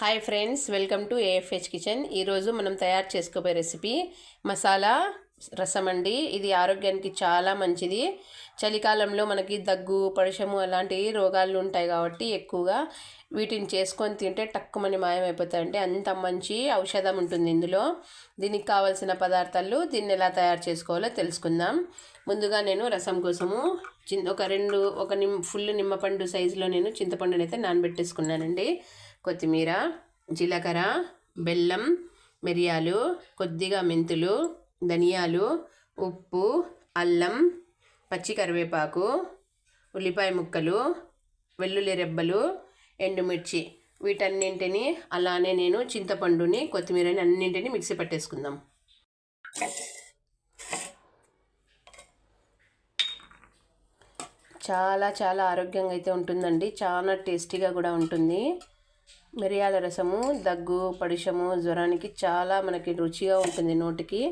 Hi friends welcome to AFH kitchen ఈరోజు మనం తయారు చేసుకోబోయే రెసిపీ మసాలా రసం అండి. ఇది ఆరోగ్యానికి చాలా మంచిది. చలికాలంలో మనకి దగ్గు పడిశము అలాంటి రోగాలు ఉంటాయి కాబట్టి ఎక్కువగా వీటిని చేసుకొని తింటే టక్కుమని మాయమైపోతాయంటే అంత మంచి ఔషధం ఉంటుంది ఇందులో. దీనికి కావాల్సిన పదార్థాలు దీన్ని ఎలా తయారు చేసుకోవాలో తెలుసుకుందాం. ముందుగా నేను రసం కోసము ఒక రెండు ఒక నిమ్ ఫుల్ నిమ్మపండు సైజులో నేను చింతపండునైతే నానబెట్టేసుకున్నానండి. కొత్తిమీర జీలకర్ర బెల్లం మిరియాలు కొద్దిగా మెంతులు ధనియాలు ఉప్పు అల్లం పచ్చి కరివేపాకు ఉల్లిపాయ ముక్కలు వెల్లుల్లి రెబ్బలు ఎండుమిర్చి. వీటన్నింటినీ అలానే నేను చింతపండుని కొత్తిమీరని అన్నింటినీ మిక్సీ పట్టేసుకుందాం. చాలా చాలా ఆరోగ్యంగా అయితే ఉంటుందండి. చాలా టేస్టీగా కూడా ఉంటుంది. మిరియాల రసము దగ్గు పడిషము జ్వరానికి చాలా మనకి రుచిగా ఉంటుంది నోటికి.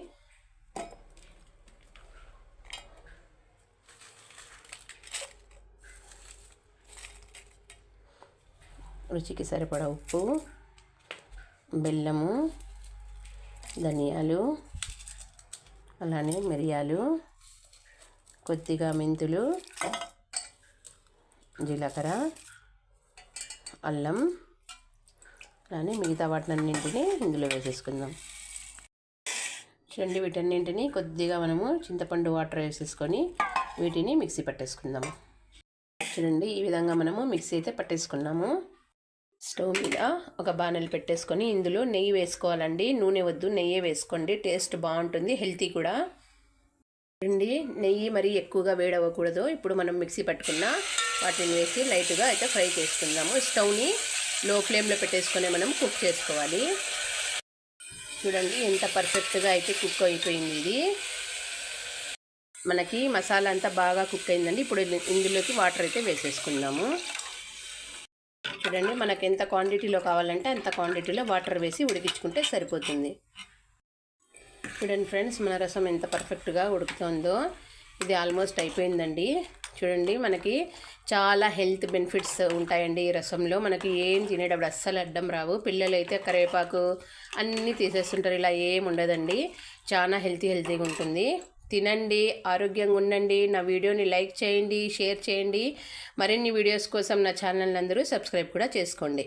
రుచికి సరిపడా ఉప్పు బెల్లము ధనియాలు అలానే మిరియాలు కొద్దిగా మెంతులు జీలకర్ర అల్లం అలానే మిగతా వాటినన్నింటినీ ఇందులో వేసేసుకుందాం. చూడండి వీటన్నింటినీ కొద్దిగా మనము చింతపండు వాటర్ వేసేసుకొని వీటిని మిక్సీ పట్టేసుకుందాము చూడండి ఈ విధంగా మనము మిక్సీ అయితే పట్టేసుకున్నాము. స్టవ్ మీద ఒక బాణలు పెట్టేసుకొని ఇందులో నెయ్యి వేసుకోవాలండి. నూనె వద్దు నెయ్యి వేసుకోండి. టేస్ట్ బాగుంటుంది హెల్తీ కూడా. చూడండి నెయ్యి మరీ ఎక్కువగా వేడవ్వకూడదు. ఇప్పుడు మనం మిక్సీ పట్టుకున్న వాటిని వేసి లైట్గా అయితే ఫ్రై చేసుకుందాము. స్టవ్ని లో ఫ్లేమ్లో పెట్టేసుకొని మనం కుక్ చేసుకోవాలి. చూడండి ఎంత పర్ఫెక్ట్గా అయితే కుక్ అయిపోయింది ఇది. మనకి మసాలా అంతా బాగా కుక్ అయిందండి. ఇప్పుడు ఇందులోకి వాటర్ అయితే వేసేసుకుందాము. చూడండి మనకు ఎంత క్వాంటిటీలో కావాలంటే అంత క్వాంటిటీలో వాటర్ వేసి ఉడికించుకుంటే సరిపోతుంది. చూడండి ఫ్రెండ్స్ మన రసం ఎంత పర్ఫెక్ట్గా ఉడుకుతుందో. ఇది ఆల్మోస్ట్ అయిపోయిందండి. చూడండి మనకి చాలా హెల్త్ బెనిఫిట్స్ ఉంటాయండి ఈ రసంలో. మనకి ఏం తినేటప్పుడు అస్సలు అడ్డం రావు. పిల్లలు అయితే కరివేపాకు అన్నీ తీసేస్తుంటారు ఇలా ఏం ఉండదండి. చాలా హెల్తీ హెల్తీగా ఉంటుంది. తినండి ఆరోగ్యంగా ఉండండి. నా వీడియోని లైక్ చేయండి షేర్ చేయండి. మరిన్ని వీడియోస్ కోసం నా ఛానల్ అందరూ సబ్స్క్రైబ్ కూడా చేసుకోండి.